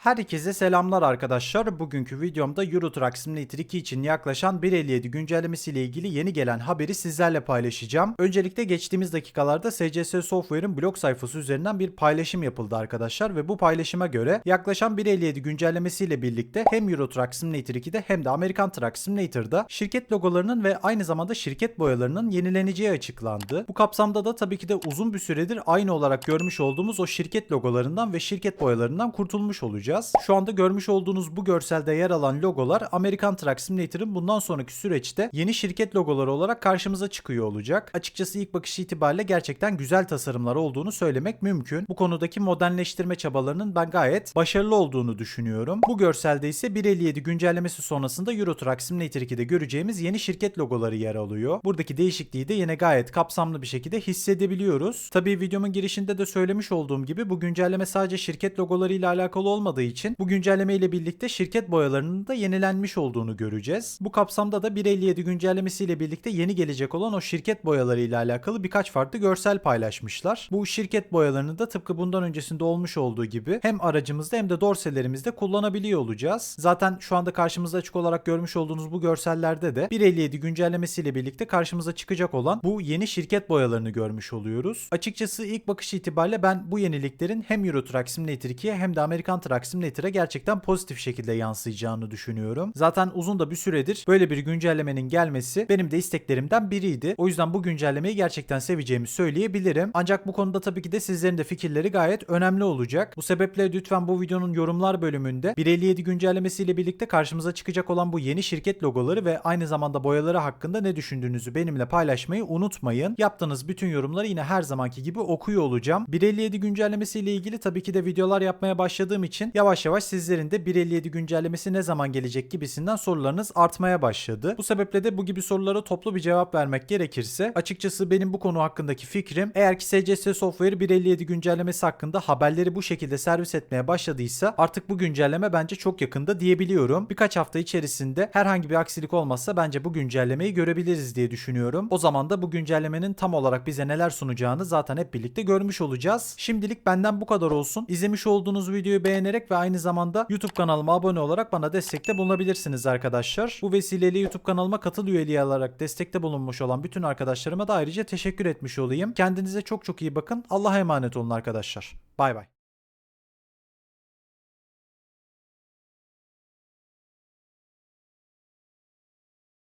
Herkese selamlar arkadaşlar. Bugünkü videomda Euro Simulator 2 için yaklaşan 1.57 güncellemesiyle ilgili yeni gelen haberi sizlerle paylaşacağım. Öncelikle geçtiğimiz dakikalarda SCS Software'ın blog sayfası üzerinden bir paylaşım yapıldı arkadaşlar ve bu paylaşıma göre yaklaşan 1.57 güncellemesiyle birlikte hem Euro Truck Simulator 2'de hem de American Truck Simulator'da şirket logolarının ve aynı zamanda şirket boyalarının yenileneceği açıklandı. Bu kapsamda da tabii ki de uzun bir süredir aynı olarak görmüş olduğumuz o şirket logolarından ve şirket boyalarından kurtulmuş olacağız. Şu anda görmüş olduğunuz bu görselde yer alan logolar American Truck Simulator'ın bundan sonraki süreçte yeni şirket logoları olarak karşımıza çıkıyor olacak. Açıkçası ilk bakış itibariyle gerçekten güzel tasarımlar olduğunu söylemek mümkün. Bu konudaki modernleştirme çabalarının ben gayet başarılı olduğunu düşünüyorum. Bu görselde ise 1.57 güncellemesi sonrasında Euro Truck Simulator 2'de göreceğimiz yeni şirket logoları yer alıyor. Buradaki değişikliği de yine gayet kapsamlı bir şekilde hissedebiliyoruz. Tabii videomun girişinde de söylemiş olduğum gibi bu güncelleme sadece şirket logolarıyla alakalı olmadığı için bu güncelleme ile birlikte şirket boyalarının da yenilenmiş olduğunu göreceğiz. Bu kapsamda da 1.57 güncellemesiyle birlikte yeni gelecek olan o şirket boyaları ile alakalı birkaç farklı görsel paylaşmışlar. Bu şirket boyalarını da tıpkı bundan öncesinde olmuş olduğu gibi hem aracımızda hem de dorselerimizde kullanabiliyor olacağız. Zaten şu anda karşımızda açık olarak görmüş olduğunuz bu görsellerde de 1.57 güncellemesiyle birlikte karşımıza çıkacak olan bu yeni şirket boyalarını görmüş oluyoruz. Açıkçası ilk bakış itibariyle ben bu yeniliklerin hem Euro Truck Simulator 2'ye hem de American Truck Simulator'a gerçekten pozitif şekilde yansıyacağını düşünüyorum. Zaten uzun da bir süredir böyle bir güncellemenin gelmesi benim de isteklerimden biriydi. O yüzden bu güncellemeyi gerçekten seveceğimi söyleyebilirim. Ancak bu konuda tabii ki de sizlerin de fikirleri gayet önemli olacak. Bu sebeple lütfen bu videonun yorumlar bölümünde 1.57 güncellemesiyle birlikte karşımıza çıkacak olan bu yeni şirket logoları ve aynı zamanda boyaları hakkında ne düşündüğünüzü benimle paylaşmayı unutmayın. Yaptığınız bütün yorumları yine her zamanki gibi okuyor olacağım. 1.57 güncellemesiyle ilgili tabii ki de videolar yapmaya başladığım için yavaş yavaş sizlerin de 1.57 güncellemesi ne zaman gelecek gibisinden sorularınız artmaya başladı. Bu sebeple de bu gibi sorulara toplu bir cevap vermek gerekirse açıkçası benim bu konu hakkındaki fikrim eğer ki SCS Software 1.57 güncellemesi hakkında haberleri bu şekilde servis etmeye başladıysa artık bu güncelleme bence çok yakında diyebiliyorum. Birkaç hafta içerisinde herhangi bir aksilik olmazsa bence bu güncellemeyi görebiliriz diye düşünüyorum. O zaman da bu güncellemenin tam olarak bize neler sunacağını zaten hep birlikte görmüş olacağız. Şimdilik benden bu kadar olsun. İzlemiş olduğunuz videoyu beğenerek ve aynı zamanda YouTube kanalıma abone olarak bana destekte bulunabilirsiniz arkadaşlar. Bu vesileyle YouTube kanalıma katıl üyeliği alarak destekte bulunmuş olan bütün arkadaşlarıma da ayrıca teşekkür etmiş olayım. Kendinize çok çok iyi bakın. Allah'a emanet olun arkadaşlar. Bay bay.